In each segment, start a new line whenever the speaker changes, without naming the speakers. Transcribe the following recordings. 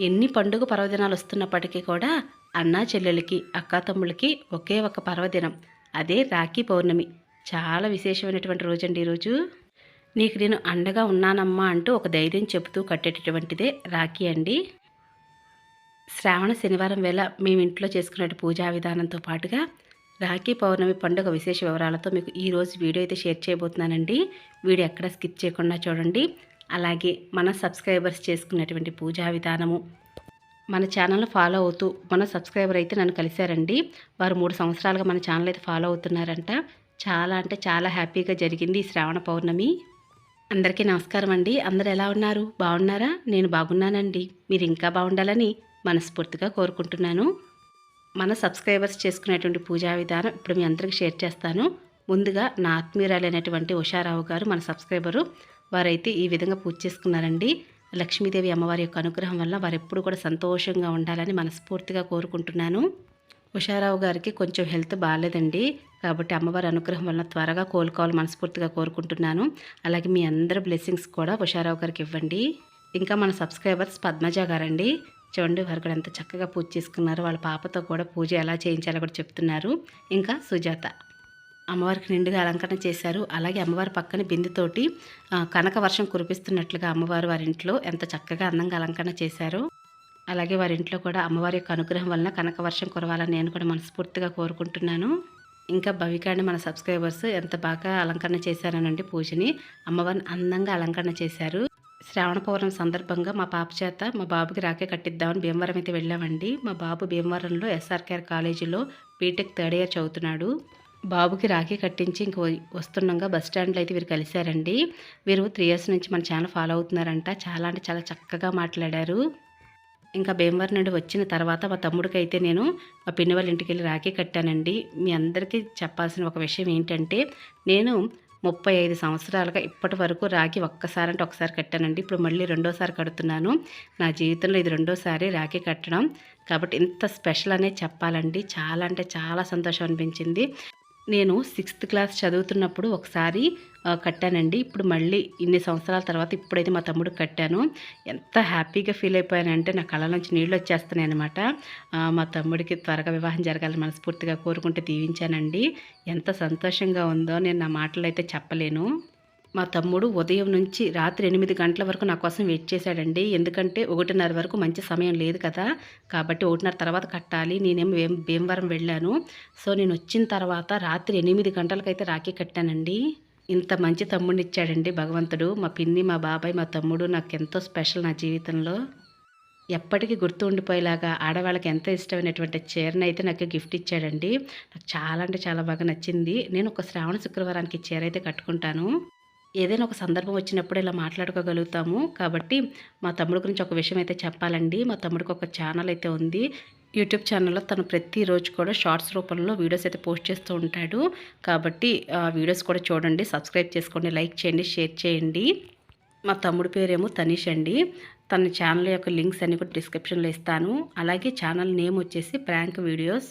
ఎన్ని పండుగ పర్వదినాలు వస్తున్నప్పటికీ కూడా అన్నా చెల్లెలకి అక్కా తమ్ముళ్ళకి ఒకే ఒక పర్వదినం. అదే రాఖీ పౌర్ణమి. చాలా విశేషమైనటువంటి రోజండి ఈరోజు. నీకు నేను అండగా ఉన్నానమ్మా అంటూ ఒక ధైర్యం చెబుతూ కట్టేటటువంటిదే రాఖీ అండి. శ్రావణ శనివారం వేళ మేము ఇంట్లో చేసుకునే పూజా విధానంతో పాటుగా రాఖీ పౌర్ణమి పండుగ విశేష వివరాలతో మీకు ఈరోజు వీడియో అయితే షేర్ చేయబోతున్నానండి. వీడియో ఎక్కడ స్కిప్ చేయకుండా చూడండి. అలాగే మన సబ్స్క్రైబర్స్ చేసుకున్నటువంటి పూజా విధానము మన ఛానల్ ఫాలో అవుతూ మన సబ్స్క్రైబర్ అయితే నన్ను కలిశారండి. వారు మూడు సంవత్సరాలుగా మన ఛానల్ అయితే ఫాలో అవుతున్నారంట. చాలా అంటే చాలా హ్యాపీగా జరిగింది ఈ శ్రావణ పౌర్ణమి. అందరికీ నమస్కారం అండి అందరు ఎలా ఉన్నారు? బాగున్నారా? నేను బాగున్నానండి. మీరు ఇంకా బాగుండాలని మనస్ఫూర్తిగా కోరుకుంటున్నాను. మన సబ్స్క్రైబర్స్ చేసుకునేటువంటి పూజా విధానం ఇప్పుడు మీ అందరికీ షేర్ చేస్తాను. ముందుగా నా ఆత్మీయురాలైనటువంటి ఉషారావు గారు మన సబ్స్క్రైబరు వారైతే ఈ విధంగా పూజ చేసుకున్నారండి. లక్ష్మీదేవి అమ్మవారి యొక్క అనుగ్రహం వల్ల వారు ఎప్పుడు కూడా సంతోషంగా ఉండాలని మనస్ఫూర్తిగా కోరుకుంటున్నాను. ఉషారావు గారికి కొంచెం హెల్త్ బాగాలేదండి. కాబట్టి అమ్మవారి అనుగ్రహం వల్ల త్వరగా కోలుకోవాలి మనస్ఫూర్తిగా కోరుకుంటున్నాను. అలాగే మీ అందరి బ్లెస్సింగ్స్ కూడా ఉషారావు గారికి ఇవ్వండి. ఇంకా మన సబ్స్క్రైబర్స్ పద్మజ గారండి. చూడండి వారు కూడా ఎంత చక్కగా పూజ చేసుకున్నారు. వాళ్ళ పాపతో కూడా పూజ ఎలా చేయించాలో కూడా చెప్తున్నారు. ఇంకా సుజాత. అమ్మవారికి నిండుగా అలంకరణ చేశారు. అలాగే అమ్మవారి పక్కన బిందెతోటి కనక వర్షం కురిపిస్తున్నట్లుగా అమ్మవారు వారి ఇంట్లో ఎంత చక్కగా అందంగా అలంకరణ చేశారు. అలాగే వారి ఇంట్లో కూడా అమ్మవారి యొక్క అనుగ్రహం వలన కనక వర్షం కురవాలని నేను కూడా మనస్ఫూర్తిగా కోరుకుంటున్నాను. ఇంకా భవికాని మన సబ్స్క్రైబర్స్ ఎంత బాగా అలంకరణ చేశారనండి పూజని. అమ్మవారిని అందంగా అలంకరణ చేశారు. శ్రావణ పౌర్ణమి సందర్భంగా మా పాప చేత మా బాబుకి రాకే కట్టిద్దామని భీమవరం అయితే వెళ్ళామండి. మా బాబు భీమవరంలో ఎస్ఆర్కేఆర్ కాలేజీలో బీటెక్ థర్డ్ ఇయర్ చదువుతున్నాడు. బాబుకి రాఖీ కట్టించి ఇంక వస్తుండగా బస్ స్టాండ్లో అయితే వీరు కలిశారండి. వీరు త్రీ ఇయర్స్ నుంచి మన ఛానల్ ఫాలో అవుతున్నారంట. చాలా అంటే చాలా చక్కగా మాట్లాడారు. ఇంకా భీమవరం నుండి వచ్చిన తర్వాత మా తమ్ముడికి అయితే నేను మా పిన్ని వాళ్ళ ఇంటికి వెళ్ళి రాఖీ కట్టానండి. మీ అందరికీ చెప్పాల్సిన ఒక విషయం ఏంటంటే నేను ముప్పై ఐదు సంవత్సరాలుగా ఇప్పటి వరకు రాఖీ ఒక్కసారి అంటే ఒకసారి కట్టానండి. ఇప్పుడు మళ్ళీ రెండోసారి కడుతున్నాను. నా జీవితంలో ఇది రెండోసారి రాఖీ కట్టడం. కాబట్టి ఇంత స్పెషల్ అనే చెప్పాలండి. చాలా అంటే చాలా సంతోషం అనిపించింది. నేను సిక్స్త్ క్లాస్ చదువుతున్నప్పుడు ఒకసారి కట్టానండి. ఇప్పుడు మళ్ళీ ఇన్ని సంవత్సరాల తర్వాత ఇప్పుడైతే మా తమ్ముడు కట్టాను. ఎంత హ్యాపీగా ఫీల్ అయిపోయానంటే నా కళ్ళ నుంచి నీళ్ళు వచ్చేస్తున్నాయి అనమాట మా తమ్ముడికి త్వరగా వివాహం జరగాలని మనస్ఫూర్తిగా కోరుకుంటే దీవించానండి. ఎంత సంతోషంగా ఉందో నేను నా మాటలు అయితే చెప్పలేను. మా తమ్ముడు ఉదయం నుంచి రాత్రి ఎనిమిది గంటల వరకు నా కోసం వెయిట్ చేశాడండి. ఎందుకంటే ఒకటిన్నర వరకు మంచి సమయం లేదు కదా. కాబట్టి ఒకటిన్నర తర్వాత కట్టాలి. నేనేమో భీమవరం వెళ్ళాను. సో నేను వచ్చిన తర్వాత రాత్రి ఎనిమిది గంటలకైతే రాఖీ కట్టానండి. ఇంత మంచి తమ్ముడిని ఇచ్చాడండి భగవంతుడు. మా పిన్ని మా బాబాయ్ మా తమ్ముడు నాకు ఎంతో స్పెషల్ నా జీవితంలో. ఎప్పటికీ గుర్తు ఉండిపోయేలాగా ఆడవాళ్ళకి ఎంత ఇష్టమైనటువంటి చీరను అయితే నాకు గిఫ్ట్ ఇచ్చాడండి. నాకు చాలా అంటే చాలా బాగా నచ్చింది. నేను ఒక శ్రావణ శుక్రవారానికి చీర అయితే కట్టుకుంటాను. ఏదైనా ఒక సందర్భం వచ్చినప్పుడు ఇలా మాట్లాడుకోగలుగుతాము. కాబట్టి మా తమ్ముడు గురించి ఒక విషయం అయితే చెప్పాలండి. మా తమ్ముడికి ఒక ఛానల్ అయితే ఉంది. యూట్యూబ్ ఛానల్లో తను ప్రతిరోజు కూడా షార్ట్స్ రూపంలో వీడియోస్ అయితే పోస్ట్ చేస్తూ ఉంటాడు. కాబట్టి ఆ వీడియోస్ కూడా చూడండి. సబ్స్క్రైబ్ చేసుకోండి. లైక్ చేయండి. షేర్ చేయండి. మా తమ్ముడి పేరేమో తనీష్ అండి. తన ఛానల్ యొక్క లింక్స్ అన్ని కూడా డిస్క్రిప్షన్లో ఇస్తాను. అలాగే ఛానల్ నేమ్ వచ్చేసి ప్రాంక్ వీడియోస్.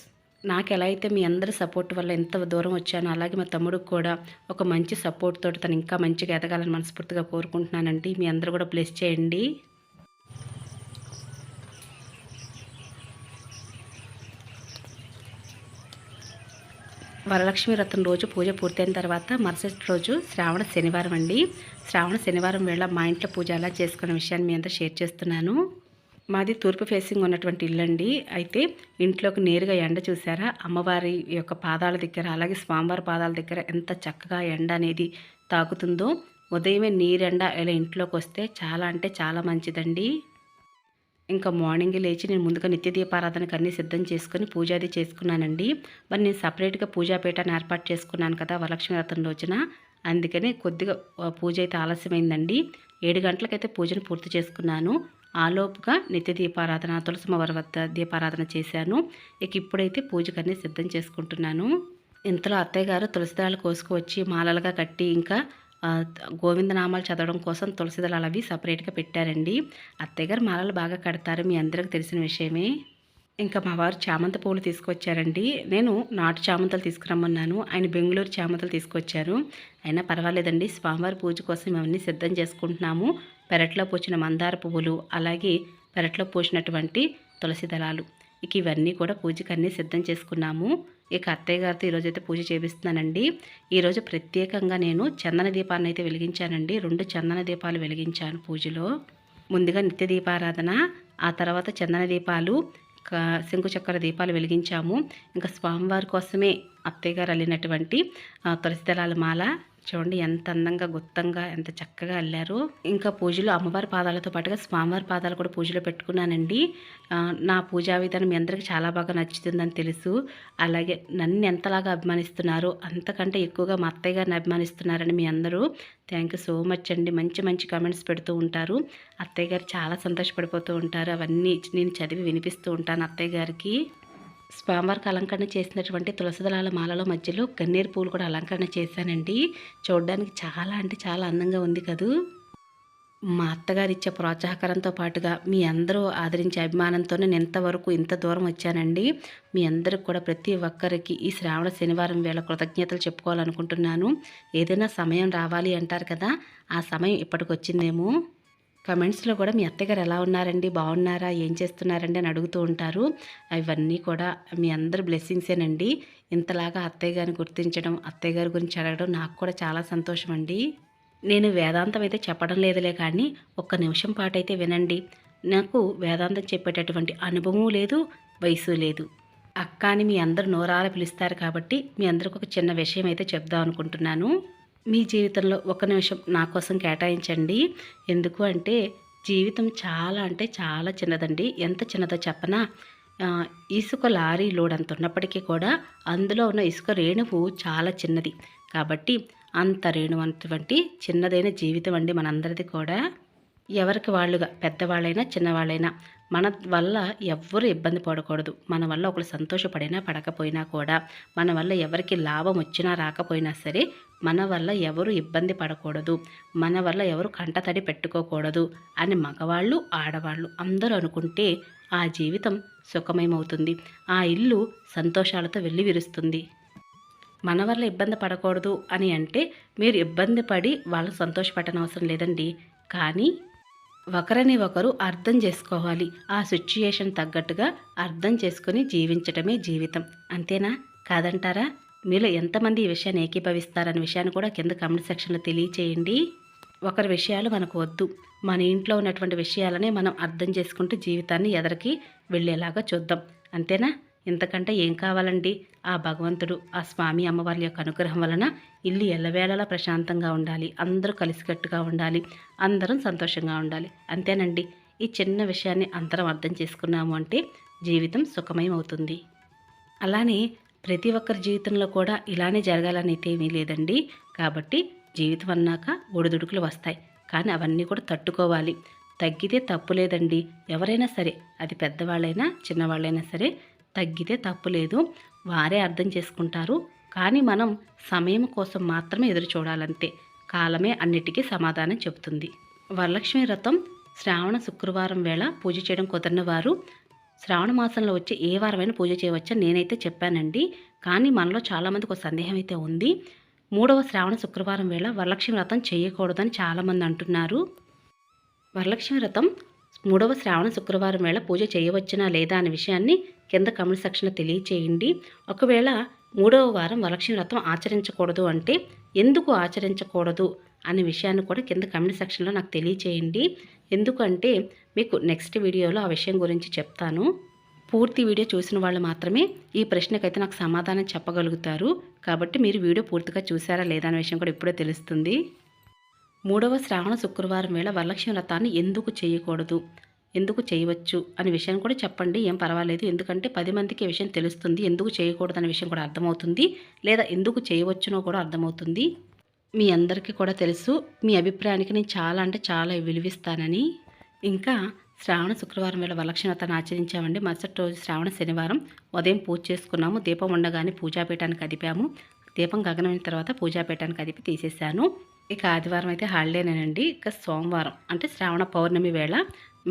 నాకు ఎలా అయితే మీ అందరి సపోర్ట్ వల్ల ఎంత దూరం వచ్చానో అలాగే మా తమ్ముడికి కూడా ఒక మంచి సపోర్ట్ తోటి తను ఇంకా మంచిగా ఎదగాలని మనస్ఫూర్తిగా కోరుకుంటున్నానండి. మీ అందరూ కూడా బ్లెస్ చేయండి. వరలక్ష్మి వ్రతం రోజు పూజ పూర్తయిన తర్వాత మరుసటి రోజు శ్రావణ శనివారం అండి. శ్రావణ శనివారం వేళ మా ఇంట్లో పూజ ఎలా చేసుకున్న విషయాన్ని మీ అంతా షేర్ చేస్తున్నాను. మాది తూర్పు ఫేసింగ్ ఉన్నటువంటి ఇల్లు అండి అయితే ఇంట్లోకి నేరుగా ఎండ చూసారా? అమ్మవారి యొక్క పాదాల దగ్గర అలాగే స్వామివారి పాదాల దగ్గర ఎంత చక్కగా ఎండ అనేది తాకుతుందో ఉదయమే నీరెండ ఇలా ఇంట్లోకి వస్తే చాలా అంటే చాలా మంచిదండి. ఇంకా మార్నింగ్ లేచి నేను ముందుగా నిత్య దీపారాధనకు అన్నీ సిద్ధం చేసుకుని పూజ అది చేసుకున్నానండి. మరి నేను సపరేట్గా పూజాపీఠాన్ని ఏర్పాటు చేసుకున్నాను కదా వరలక్ష్మి వ్రతం రోజున. అందుకని కొద్దిగా పూజ అయితే ఆలస్యమైందండి. ఏడు గంటలకైతే పూజను పూర్తి చేసుకున్నాను. ఆలోపుగా నిత్య దీపారాధన తులసిమవారి వద్ద దీపారాధన చేశాను. ఇక ఇప్పుడైతే పూజకన్నీ సిద్ధం చేసుకుంటున్నాను. ఇంతలో అత్తయ్య గారు తులసిదళాలు కోసుకువచ్చి మాలలుగా కట్టి ఇంకా గోవిందనామాలు చదవడం కోసం తులసి దళాలు అవి సపరేట్గా పెట్టారండి. అత్తయ్య గారు మాలలు బాగా కడతారు మీ అందరికి తెలిసిన విషయమే. ఇంకా మా వారు చామంతి పూలు తీసుకొచ్చారండి. నేను నాటు చామంతులు తీసుకురమ్మన్నాను. ఆయన బెంగళూరు చామంతులు తీసుకొచ్చారు. అయినా పర్వాలేదండి స్వామివారి పూజ కోసం ఇవన్నీ సిద్ధం చేసుకుంటున్నాము. పెరట్లో పూసిన మందార పువ్వులు అలాగే పెరట్లో పూసినటువంటి తులసి దళాలు. ఇక ఇవన్నీ కూడా పూజకి అన్నీ సిద్ధం చేసుకున్నాము. ఇక అత్తయ్య గారితో ఈరోజు అయితే పూజ చేపిస్తున్నానండి. ఈరోజు ప్రత్యేకంగా నేను చందన దీపాన్ని అయితే వెలిగించానండి. రెండు చందన దీపాలు వెలిగించాను పూజలో. ముందుగా నిత్య దీపారాధన ఆ తర్వాత చందన దీపాలు ఇంకా చక్కెర దీపాలు వెలిగించాము. ఇంకా స్వామివారి కోసమే అత్తయ్య గారు అల్లినటువంటి తులసి దళాల మాల చూడండి ఎంత అందంగా గుత్తంగా ఎంత చక్కగా అల్లారు. ఇంకా పూజలో అమ్మవారి పాదాలతో పాటుగా స్వామివారి పాదాలు కూడా పూజలో పెట్టుకున్నానండి. నా పూజా విధానం మీ అందరికీ చాలా బాగా నచ్చుతుందని తెలుసు. అలాగే నన్ను ఎంతలాగా అభిమానిస్తున్నారో అంతకంటే ఎక్కువగా మా అత్తయ్య గారిని అభిమానిస్తున్నారని మీ అందరూ థ్యాంక్ యూ సో మచ్ అండి. మంచి మంచి కామెంట్స్ పెడుతూ ఉంటారు. అత్తయ్య గారు చాలా సంతోషపడిపోతూ ఉంటారు. అవన్నీ నేను చదివి వినిపిస్తూ ఉంటాను అత్తయ్య గారికి. స్వామివారికి అలంకరణ చేసినటువంటి తులసి దళాల మాలలో మధ్యలో గన్నేరు పూలు కూడా అలంకరణ చేశానండి. చూడడానికి చాలా అంటే చాలా అందంగా ఉంది కదూ. మా అత్తగారు ఇచ్చే ప్రోత్సాహకరంతో పాటుగా మీ అందరూ ఆదరించే అభిమానంతోనే నేను ఇంతవరకు ఇంత దూరం వచ్చానండి. మీ అందరికి కూడా ప్రతి ఒక్కరికి ఈ శ్రావణ శనివారం వేళ కృతజ్ఞతలు చెప్పుకోవాలనుకుంటున్నాను. ఏదైనా సమయం రావాలి అంటారు కదా ఆ సమయం ఇప్పటికి వచ్చిందేమో కమెంట్స్లో కూడా మీ అత్తగారు ఎలా ఉన్నారండి? బాగున్నారా? ఏం చేస్తున్నారండి? అని అడుగుతూ ఉంటారు. అవన్నీ కూడా మీ అందరు బ్లెస్సింగ్సేనండి. ఇంతలాగా అత్తయ్య గారిని గుర్తించడం అత్తయ్య గారి గురించి అడగడం నాకు కూడా చాలా సంతోషం అండి నేను వేదాంతం అయితే చెప్పడం లేదులే కానీ ఒక్క నిమిషం పాటు అయితే వినండి. నాకు వేదాంతం చెప్పేటటువంటి అనుభవం లేదు వయసు లేదు. అక్క అని మీ అందరు నోరాల పిలుస్తారు కాబట్టి మీ అందరికి ఒక చిన్న విషయం అయితే చెప్దాం అనుకుంటున్నాను మీ జీవితంలో ఒక నిమిషం నా కోసం కేటాయించండి. ఎందుకు అంటే జీవితం చాలా అంటే చాలా చిన్నదండి. ఎంత చిన్నదో చెప్పనా? ఇసుక లారీ లోడ్ అంత ఉన్నప్పటికీ కూడా అందులో ఉన్న ఇసుక రేణువు చాలా చిన్నది. కాబట్టి అంత రేణువు అటువంటి చిన్నదైన జీవితం అండి మనందరిది కూడా. ఎవరికి వాళ్ళుగా? పెద్దవాళ్ళైనా చిన్నవాళ్ళైనా. మన వల్ల ఎవ్వరూ ఇబ్బంది పడకూడదు. మన వల్ల ఒకరు సంతోషపడినా పడకపోయినా కూడా మన వల్ల ఎవరికి లాభం వచ్చినా రాకపోయినా సరే మన వల్ల ఎవరు ఇబ్బంది పడకూడదు. మన వల్ల ఎవరు కంటతడి పెట్టుకోకూడదు అని మగవాళ్ళు ఆడవాళ్ళు అందరూ అనుకుంటే ఆ జీవితం సుఖమయమవుతుంది. ఆ ఇల్లు సంతోషాలతో వెళ్ళి విరుస్తుంది మన వల్ల ఇబ్బంది పడకూడదు అని అంటే మీరు ఇబ్బంది పడి వాళ్ళు సంతోషపడనవసరం లేదండి. కానీ ఒకరిని ఒకరు అర్థం చేసుకోవాలి. ఆ సిచ్యుయేషన్ తగ్గట్టుగా అర్థం చేసుకొని జీవించటమే జీవితం. అంతేనా? కాదంటారా? మీలో ఎంతమంది ఈ విషయాన్ని ఏకీభవిస్తారనే విషయాన్ని కూడా కింద కామెంట్ సెక్షన్లో తెలియచేయండి. ఒకరి విషయాలు మనకు వద్దు. మన ఇంట్లో ఉన్నటువంటి విషయాలనే మనం అర్థం చేసుకుంటూ జీవితాన్ని ఎదరికి వెళ్ళేలాగా చూద్దాం. అంతేనా? ఇంతకంటే ఏం కావాలండి? ఆ భగవంతుడు ఆ స్వామి అమ్మవారి యొక్క అనుగ్రహం వలన ఇల్లు ఎల్లవేళలా ప్రశాంతంగా ఉండాలి. అందరూ కలిసికట్టుగా ఉండాలి. అందరం సంతోషంగా ఉండాలి. అంతేనండి. ఈ చిన్న విషయాన్ని అందరం అర్థం చేసుకున్నాము అంటే జీవితం సుఖమయం అవుతుంది అలానే ప్రతి ఒక్కరి జీవితంలో కూడా ఇలానే జరగాలని అయితే ఏమీ లేదండి. కాబట్టి జీవితం అన్నాక ఒడిదుడుకులు వస్తాయి. కానీ అవన్నీ కూడా తట్టుకోవాలి. తగ్గితే తప్పు లేదండి. ఎవరైనా సరే అది పెద్దవాళ్ళైనా చిన్నవాళ్ళైనా సరే తగ్గితే తప్పు లేదు. వారే అర్థం చేసుకుంటారు. కానీ మనం సమయం కోసం మాత్రమే ఎదురు చూడాలంతే. కాలమే అన్నిటికీ సమాధానం చెబుతుంది. వరలక్ష్మి వ్రతం శ్రావణ శుక్రవారం వేళ పూజ చేయడం కుదరని వారు శ్రావణ మాసంలో వచ్చే ఏ వారమైనా పూజ చేయవచ్చని నేనైతే చెప్పానండి. కానీ మనలో చాలామందికి ఒక సందేహం అయితే ఉంది. మూడవ శ్రావణ శుక్రవారం వేళ వరలక్ష్మి వ్రతం చేయకూడదని చాలామంది అంటున్నారు. వరలక్ష్మి వ్రతం మూడవ శ్రావణ శుక్రవారం వేళ పూజ చేయవచ్చునా లేదా అనే విషయాన్ని కింద కమెంట్ సెక్షన్లో తెలియచేయండి. ఒకవేళ మూడవ వారం వరలక్ష్మి వ్రతం ఆచరించకూడదు అంటే ఎందుకు ఆచరించకూడదు అనే విషయాన్ని కూడా కింద కమెంట్ సెక్షన్లో నాకు తెలియచేయండి. ఎందుకంటే మీకు నెక్స్ట్ వీడియోలో ఆ విషయం గురించి చెప్తాను. పూర్తి వీడియో చూసిన వాళ్ళు మాత్రమే ఈ ప్రశ్నకైతే నాకు సమాధానం చెప్పగలుగుతారు. కాబట్టి మీరు వీడియో పూర్తిగా చూసారా లేదా అనే విషయం కూడా ఇప్పుడే తెలుస్తుంది. మూడవ శ్రావణ శుక్రవారం వేళ వరలక్ష్మి వ్రతాన్ని ఎందుకు చేయకూడదు? ఎందుకు చేయవచ్చు అనే విషయం కూడా చెప్పండి. ఏం పర్వాలేదు. ఎందుకంటే పది మందికి విషయం తెలుస్తుంది. ఎందుకు చేయకూడదు అనే విషయం కూడా అర్థమవుతుంది. లేదా ఎందుకు చేయవచ్చునో కూడా అర్థమవుతుంది. మీ అందరికీ కూడా తెలుసు. మీ అభిప్రాయానికి నేను చాలా అంటే చాలా విలువిస్తానని. ఇంకా శ్రావణ శుక్రవారం వేళ వలక్షణతను ఆచరించామండి. మరుసటి రోజు శ్రావణ శనివారం ఉదయం పూజ చేసుకున్నాము. దీపం ఉండగానే పూజాపీఠానికి కదిపాము దీపం గగనమైన తర్వాత పూజాపీఠానికి కదిపి తీసేశాను. ఇక ఆదివారం అయితే హాలిడేనేనండి. ఇక సోమవారం అంటే శ్రావణ పౌర్ణమి వేళ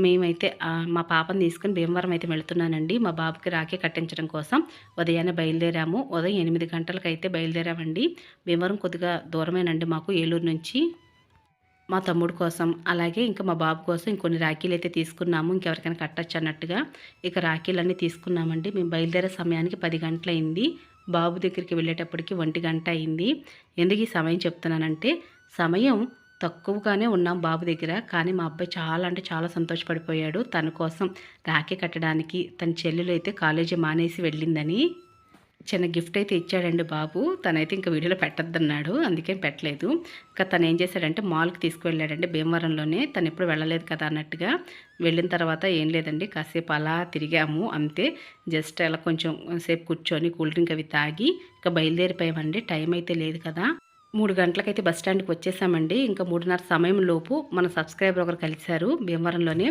మేమైతే మా పాపని తీసుకుని భీమవరం అయితే వెళుతున్నానండి. మా బాబుకి రాఖీ కట్టించడం కోసం ఉదయాన్నే బయలుదేరాము. ఉదయం ఎనిమిది గంటలకైతే అయితే బయలుదేరామండి. భీమవరం కొద్దిగా దూరమేనండి మాకు ఏలూరు నుంచి. మా తమ్ముడు కోసం అలాగే ఇంకా మా బాబు కోసం ఇంకొన్ని రాఖీలు అయితే తీసుకున్నాము. ఇంకెవరికైనా కట్టచ్చు అన్నట్టుగా. ఇక రాఖీలన్నీ తీసుకున్నామండి. మేము బయలుదేరే సమయానికి పది గంటలైంది. బాబు దగ్గరికి వెళ్ళేటప్పటికి ఒంటి గంట అయింది. ఎందుకు ఈ సమయం చెప్తున్నానంటే సమయం తక్కువగానే ఉన్నాం బాబు దగ్గర. కానీ మా అబ్బాయి చాలా అంటే చాలా సంతోషపడిపోయాడు. తన కోసం రాఖీ కట్టడానికి తన చెల్లెలు అయితే కాలేజీ మానేసి వెళ్ళిందని చిన్న గిఫ్ట్ అయితే ఇచ్చాడండి బాబు. తనైతే ఇంకా వీడియోలో పెట్టద్దన్నాడు. అందుకే పెట్టలేదు. ఇంకా తను ఏం చేశాడంటే మాల్కి తీసుకువెళ్ళాడండి భీమవరంలోనే. తను ఎప్పుడు వెళ్ళలేదు కదా అన్నట్టుగా. వెళ్ళిన తర్వాత ఏం లేదండి. కాసేపు అలా తిరిగాము. అంతే. జస్ట్ అలా కొంచెం సేపు కూర్చొని కూల్ డ్రింక్ అవి తాగి ఇంకా బయలుదేరిపోయామండి. టైం అయితే లేదు కదా. మూడు గంటలకైతే బస్ స్టాండ్కి వచ్చేసామండి. ఇంకా మూడున్నర సమయం లోపు మన సబ్స్క్రైబర్ ఒకరు కలిశారు భీమవరంలోనే.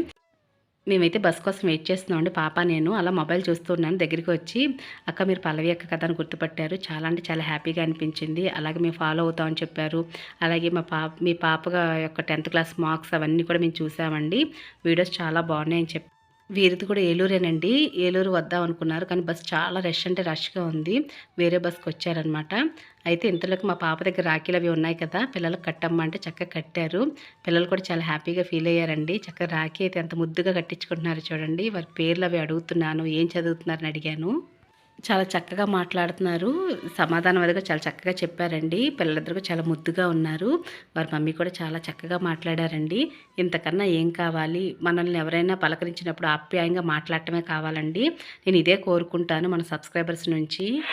మేమైతే బస్ కోసం వెయిట్ చేస్తున్నామండి. పాప నేను అలా మొబైల్ చూస్తున్నాను దగ్గరికి వచ్చి అక్క మీరు పల్లవి అక్క కథ అని గుర్తుపట్టారు. చాలా అంటే చాలా హ్యాపీగా అనిపించింది. అలాగే మేము ఫాలో అవుతామని చెప్పారు. అలాగే మా పాప మీ పాప యొక్క టెన్త్ క్లాస్ మార్క్స్ అవన్నీ కూడా మేము చూసామండి. వీడియోస్ చాలా బాగున్నాయని చెప్పి వీరిది కూడా ఏలూరేనండి. ఏలూరు వద్దాం అనుకున్నారు. కానీ బస్ చాలా రష్ అంటే రష్గా ఉంది. వేరే బస్కి వచ్చారనమాట. అయితే ఇంతలోకి మా పాప దగ్గర రాఖీలు అవి ఉన్నాయి కదా పిల్లలకు కట్టమ్మా అంటే చక్కగా కట్టారు. పిల్లలు కూడా చాలా హ్యాపీగా ఫీల్ అయ్యారండి. చక్కగా రాఖీ అయితే ఎంత ముద్దుగా కట్టించుకుంటున్నారు చూడండి. వారి పేర్లు అవి అడుగుతున్నాను ఏం చదువుతున్నారని అడిగాను. చాలా చక్కగా మాట్లాడుతున్నారు. సమాధానం అదిగా చాలా చక్కగా చెప్పారండి. పిల్లలిద్దరు చాలా ముద్దుగా ఉన్నారు. వారి మమ్మీ కూడా చాలా చక్కగా మాట్లాడారండి. ఇంతకన్నా ఏం కావాలి? మనల్ని ఎవరైనా పలకరించినప్పుడు ఆప్యాయంగా మాట్లాడటమే కావాలండి. నేను ఇదే కోరుకుంటాను మన సబ్స్క్రైబర్స్ నుంచి.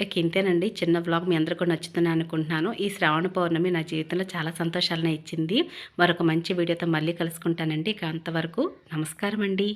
ఇక ఇంతేనండి. చిన్న వ్లాగ్ మీ అందరికీ కూడా నచ్చుతుందని అనుకుంటున్నాను. ఈ శ్రావణ పౌర్ణమి నా జీవితంలో చాలా సంతోషాలను ఇచ్చింది. మరొక మంచి వీడియోతో మళ్ళీ కలుసుకుంటానండి. ఇక అంతవరకు నమస్కారం అండి